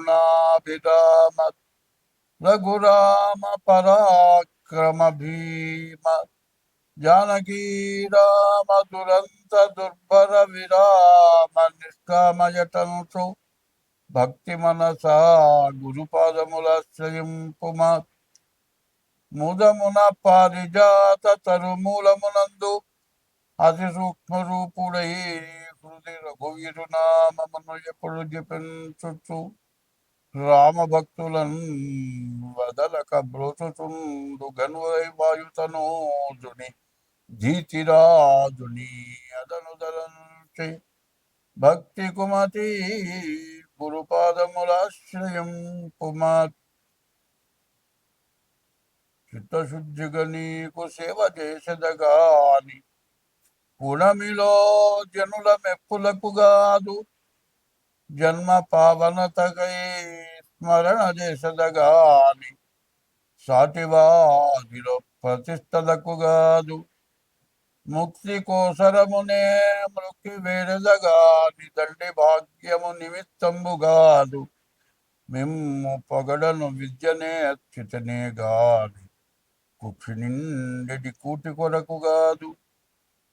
రామగుణాభిరామ రఘురామ పరాక్రమ భీమ జానకీ రామ దురంత దుర్భర విరామ నిష్కామయటంసు భక్తి మనసా గురుపాదములాశ్రయింపుమా ముదమున పారిజాత తరుమూలమునందు అతి సూక్ష్మ రూపుడై హృది రఘువీరు నామమును ఎప్పుడు జపించుచు రామ భక్తులను వదలక బ్రోచుచుండు గనువై వాయుతనోజుని జీతిరాజుని అదనుదలంచి భక్తి కుమతి గురుపాదములాశ్రయం కుమార్. చిత్తశుద్ధిగా నీకు సేవ చేసేదగాని గుణమిలో జనుల మెప్పులకు గాదు. జన్మ పావనతకై స్మరణ చేసదగాని సాటివాదిలో ప్రతిష్టలకు గాదు. ముక్తి కోసరమునే మృక్కి వేరదగాని దండి భాగ్యము నిమిత్తంబు గాదు. మిమ్ము పొగడను విద్యనే అచ్యుతనే గాని కుక్షి నిండెడి కూటి కొరకు గాదు.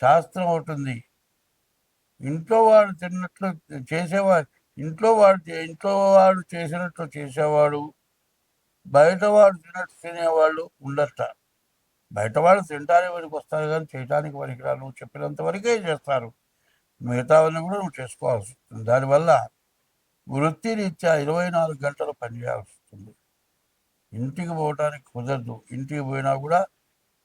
శాస్త్రం ఒకటి ఇంట్లో వాడు తిన్నట్లు చేసేవాడు ఇంట్లో వాడు ఇంట్లో వాడు చేసినట్లు చేసేవాడు బయట వాడు తిన్నట్టు తినేవాళ్ళు ఉండట బయట వాళ్ళు తినడానికి వరకు వస్తారు కానీ చేయడానికి పనికిరా నువ్వు చెప్పినంత వరకే చేస్తారు. మిగతావన్నీ కూడా నువ్వు చేసుకోవాల్సి వస్తుంది. దానివల్ల వృత్తి రీత్యా ఇరవై నాలుగు గంటలు పనిచేయాల్సి వస్తుంది. ఇంటికి పోవటానికి కుదరదు. ఇంటికి పోయినా కూడా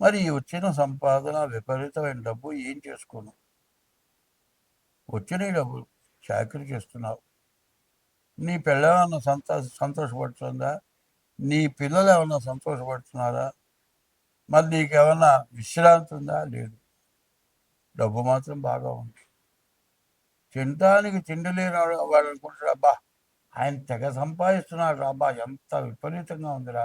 మరి వచ్చిన సంపాదన విపరీతమైన డబ్బు ఏం చేసుకోను వచ్చిన డబ్బు చాకరీ చేస్తున్నావు. నీ పిల్లలేమన్నా సంతోష సంతోషపడుతుందా? నీ పిల్లలు ఏమన్నా సంతోషపడుతున్నారా? మరి నీకేమన్నా విశ్రాంతి ఉందా? లేదు. డబ్బు మాత్రం బాగా ఉంది. తినడానికి తిండి లేని వాడు అనుకుంటాడు అబ్బా ఆయన తెగ సంపాదిస్తున్నాడు అబ్బా ఎంత విపరీతంగా ఉందిరా.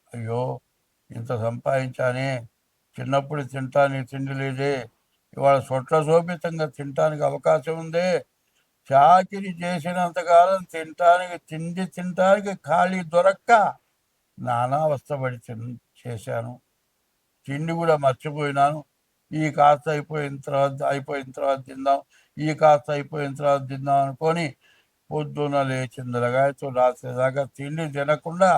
అయ్యో ఇంత సంపాదించానే చిన్నప్పుడు తింటానికి తిండి లేదే ఇవాళ సొట్ల శోభితంగా తినటానికి అవకాశం ఉందే. చాకిరి చేసినంతకాలం తినటానికి తిండి తినటానికి ఖాళీ దొరక్క. నానా అవస్థపడి తిన్ చేశాను. తిండి కూడా మర్చిపోయినాను. ఈ కాస్త అయిపోయిన తర్వాత అయిపోయిన తర్వాత తిందాం ఈ కాస్త అయిపోయిన తర్వాత తిందాం అనుకొని పొద్దున లేచిన రగాయతో రాత్రి దాకా తిండి తినకుండా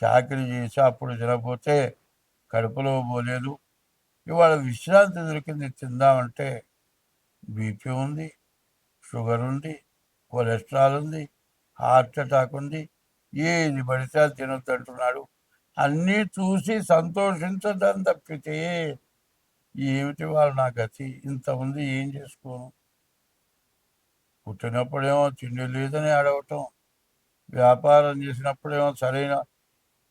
చాకరీ చేసి అప్పుడు తినకపోతే కడుపులో పోలేదు. ఇవాళ విశ్రాంతి దొరికింది తిందామంటే బీపీ ఉంది షుగర్ ఉంది కొలెస్ట్రాల్ ఉంది హార్ట్ అటాక్ ఉంది ఏది పడితే తినొద్దంటున్నాడు అన్నీ చూసి సంతోషించడం తప్పితే ఏమిటి వాళ్ళు నా గతి? ఇంత ఉంది ఏం చేసుకోను? పుట్టినప్పుడేమో తిండి లేదని అడగటం వ్యాపారం చేసినప్పుడేమో సరైన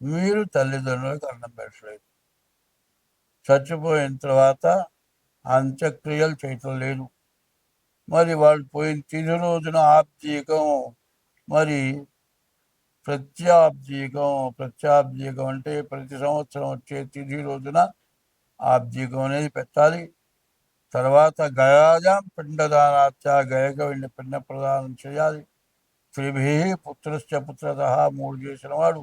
మీరు తల్లిదండ్రులకు అన్నం పెట్టలేదు. చచ్చిపోయిన తర్వాత అంత్యక్రియలు చేయటం లేదు. మరి వాళ్ళు పోయిన తిది రోజున ఆబ్దీకం మరి ప్రత్యాబ్దీకం ప్రత్యాబ్దీకం అంటే ప్రతి సంవత్సరం వచ్చే తిథి రోజున ఆబ్దీకం అనేది పెట్టాలి. తర్వాత గయాజాం పిండదానాత్య గయక వెండి పిండ ప్రదానం చేయాలి. త్రిభి పుత్రశ్చ పుత్రత మూడు చేసిన వాడు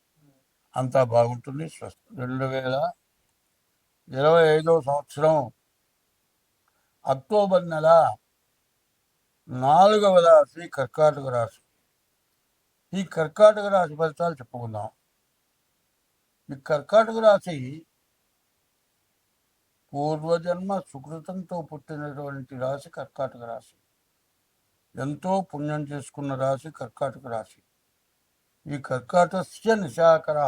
అంతా బాగుంటుంది. స్వస్థ రెండు వేల ఇరవై ఐదవ సంవత్సరం అక్టోబర్ నెల నాలుగవ రాశి కర్కాటక రాశి. ఈ కర్కాటక రాశి ఫలితాలు చెప్పుకుందాం. ఈ కర్కాటక రాశి పూర్వజన్మ సుకృతంతో పుట్టినటువంటి రాశి కర్కాటక రాశి. ఎంతో పుణ్యం చేసుకున్న రాశి కర్కాటక రాశి. ఈ కర్కాటస్య నిశాకర.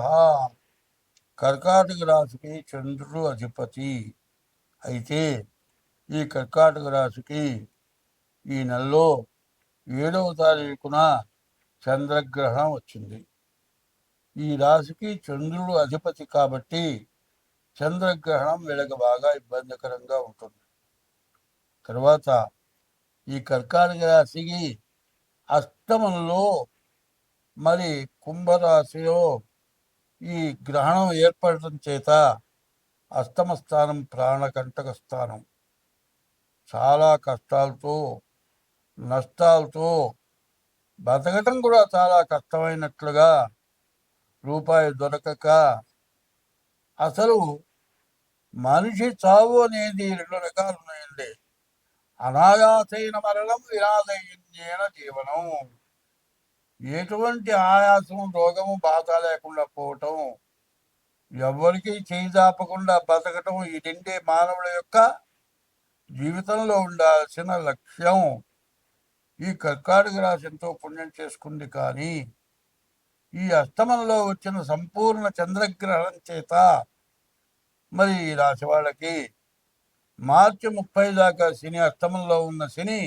కర్కాటక రాశికి చంద్రుడు అధిపతి. అయితే ఈ కర్కాటక రాశికి ఈ నెలలో ఏడవ తారీఖున చంద్రగ్రహణం వచ్చింది. ఈ రాశికి చంద్రుడు అధిపతి కాబట్టి చంద్రగ్రహణం వీళ్ళకి బాగా ఇబ్బందికరంగా ఉంటుంది. తర్వాత ఈ కర్కాటక రాశికి అష్టమంలో మరి కుంభరాశిలో ఈ గ్రహణం ఏర్పడటం చేత అష్టమ స్థానం ప్రాణకంటక స్థానం. చాలా కష్టాలతో నష్టాలతో బతకటం కూడా చాలా కష్టమైనట్లుగా రూపాయి దొరకక అసలు మనిషి చావు అనేది రెండు రకాలు ఉన్నాయండి అనాయాసైన మరణం వినాదైన జీవనం. ఎటువంటి ఆయాసం రోగము బాధ లేకుండా పోవటం ఎవరికి చేయి దాపకుండా బతకటం ఈ రెండే మానవుల యొక్క జీవితంలో ఉండాల్సిన లక్ష్యం. ఈ కర్కాటక రాశి ఎంతో పుణ్యం చేసుకుంది కానీ ఈ అష్టమంలో వచ్చిన సంపూర్ణ చంద్రగ్రహణం చేత మరి ఈ రాశి వాళ్ళకి మార్చి ముప్పై దాకా శని అష్టమంలో ఉన్న శని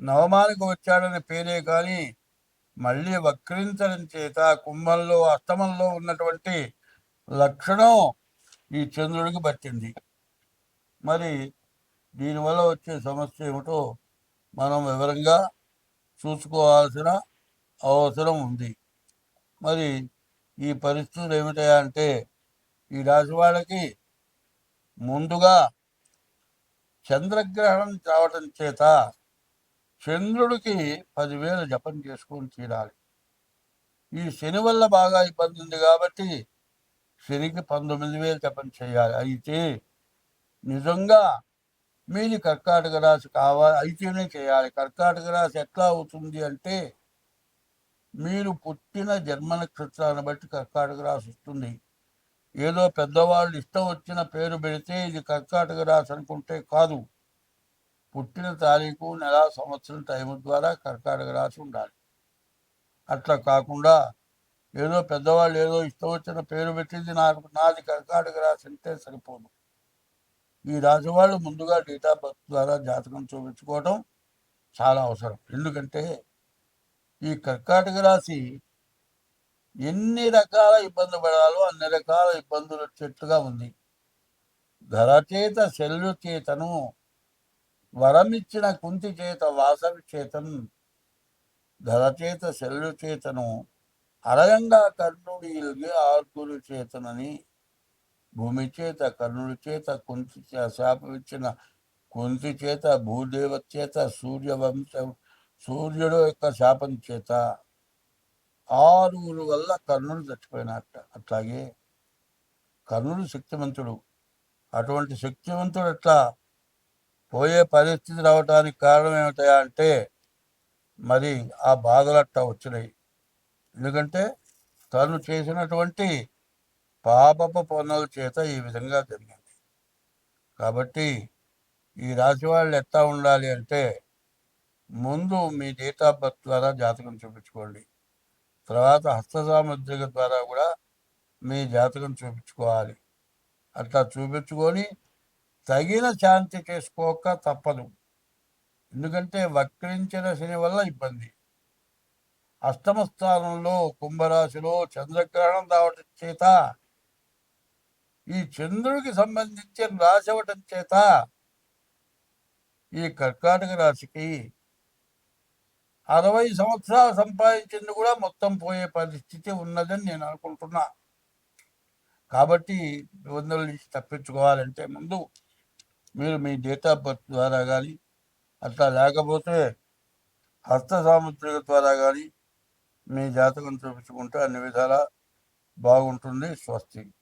నవమానికి వచ్చాడని పేరే కానీ మళ్ళీ వక్రించడం చేత కుంభంలో అష్టమంలో ఉన్నటువంటి లక్షణం ఈ చంద్రుడికి పట్టింది. మరి దీనివల్ల వచ్చే సమస్య ఏమిటో మనం వివరంగా చూసుకోవాల్సిన అవసరం ఉంది. మరి ఈ పరిస్థితులు ఏమిటాయా అంటే ఈ రాశి వాళ్ళకి ముందుగా చంద్రగ్రహణం రావడం చేత చంద్రుడికి పదివేలు జపం చేసుకొని తీరాలి. ఈ శని వల్ల బాగా ఇబ్బంది ఉంది కాబట్టి శనికి పంతొమ్మిది వేలు జపం చేయాలి. అయితే నిజంగా మీది కర్కాటక రాశి కావాలి అయితేనే చేయాలి. కర్కాటక రాశి ఎట్లా అవుతుంది అంటే మీరు పుట్టిన జన్మ నక్షత్రాన్ని బట్టి కర్కాటక రాశి వస్తుంది. ఏదో పెద్దవాళ్ళు ఇష్టం వచ్చిన పేరు పెడితే ఇది కర్కాటక రాశి అనుకుంటే కాదు. పుట్టిన తారీఖు నెల సంవత్సరం టైం ద్వారా కర్కాటక రాసి ఉండాలి. అట్లా కాకుండా ఏదో పెద్దవాళ్ళు ఏదో ఇష్టం వచ్చిన పేరు పెట్టింది నాకు నాది కర్కాటక రాశి అంటే సరిపోదు. ఈ రాశి వాళ్ళు ముందుగా డేట్ ఆఫ్ బర్త్ ద్వారా జాతకం చూపించుకోవడం చాలా అవసరం. ఎందుకంటే ఈ కర్కాటక రాశి ఎన్ని రకాల ఇబ్బంది పడాలో అన్ని రకాల ఇబ్బందులు వచ్చేట్టుగా ఉంది. ధర చేత శల్యు చేతను వరమిచ్చిన కుంతి చేత వాసవి చేతన్ ధరచేత శల్యు చేతను అరయంగా కర్ణుడి ఆర్గురు చేతనని భూమి చేత కర్ణుడి చేత కుంతి శాపమిచ్చిన కుంతి చేత భూదేవ చేత సూర్యవంశం సూర్యుడు యొక్క శాపం చేత ఆరుగురు వల్ల కర్ణుడు చచ్చిపోయినట్ట అట్లాగే కర్ణుడు శక్తివంతుడు అటువంటి శక్తివంతుడు ఎట్లా? పోయే పరిస్థితి రావడానికి కారణం ఏమిటయా అంటే మరి ఆ బాధలు అట్టా వచ్చినాయి. ఎందుకంటే తను చేసినటువంటి పాపపు పనుల చేత ఈ విధంగా జరిగింది. కాబట్టి ఈ రాశి వాళ్ళు ఎట్లా ఉండాలి అంటే ముందు మీ డేట్ ఆఫ్ బర్త్ ద్వారా జాతకం చూపించుకోండి. తర్వాత హస్త సాముద్రిక ద్వారా కూడా మీ జాతకం చూపించుకోవాలి. అట్లా చూపించుకొని తగిన శాంతి చేసుకోక తప్పదు. ఎందుకంటే వక్రించిన శని వల్ల ఇబ్బంది. అష్టమ స్థానంలో కుంభరాశిలో చంద్రగ్రహణం రావటం చేత ఈ చంద్రుడికి సంబంధించిన రాశి అవటం చేత ఈ కర్కాటక రాశికి అరవై సంవత్సరాలు సంపాదించింది కూడా మొత్తం పోయే పరిస్థితి ఉన్నదని నేను అనుకుంటున్నా. కాబట్టి నిబంధనల నుంచి తప్పించుకోవాలంటే ముందు మీరు మీ డేట్ ఆఫ్ బర్త్ ద్వారా కానీ అట్లా లేకపోతే హస్త సాముద్రిక ద్వారా కానీ మీ జాతకం చూపించుకుంటే అన్ని విధాలా బాగుంటుంది స్వస్తి.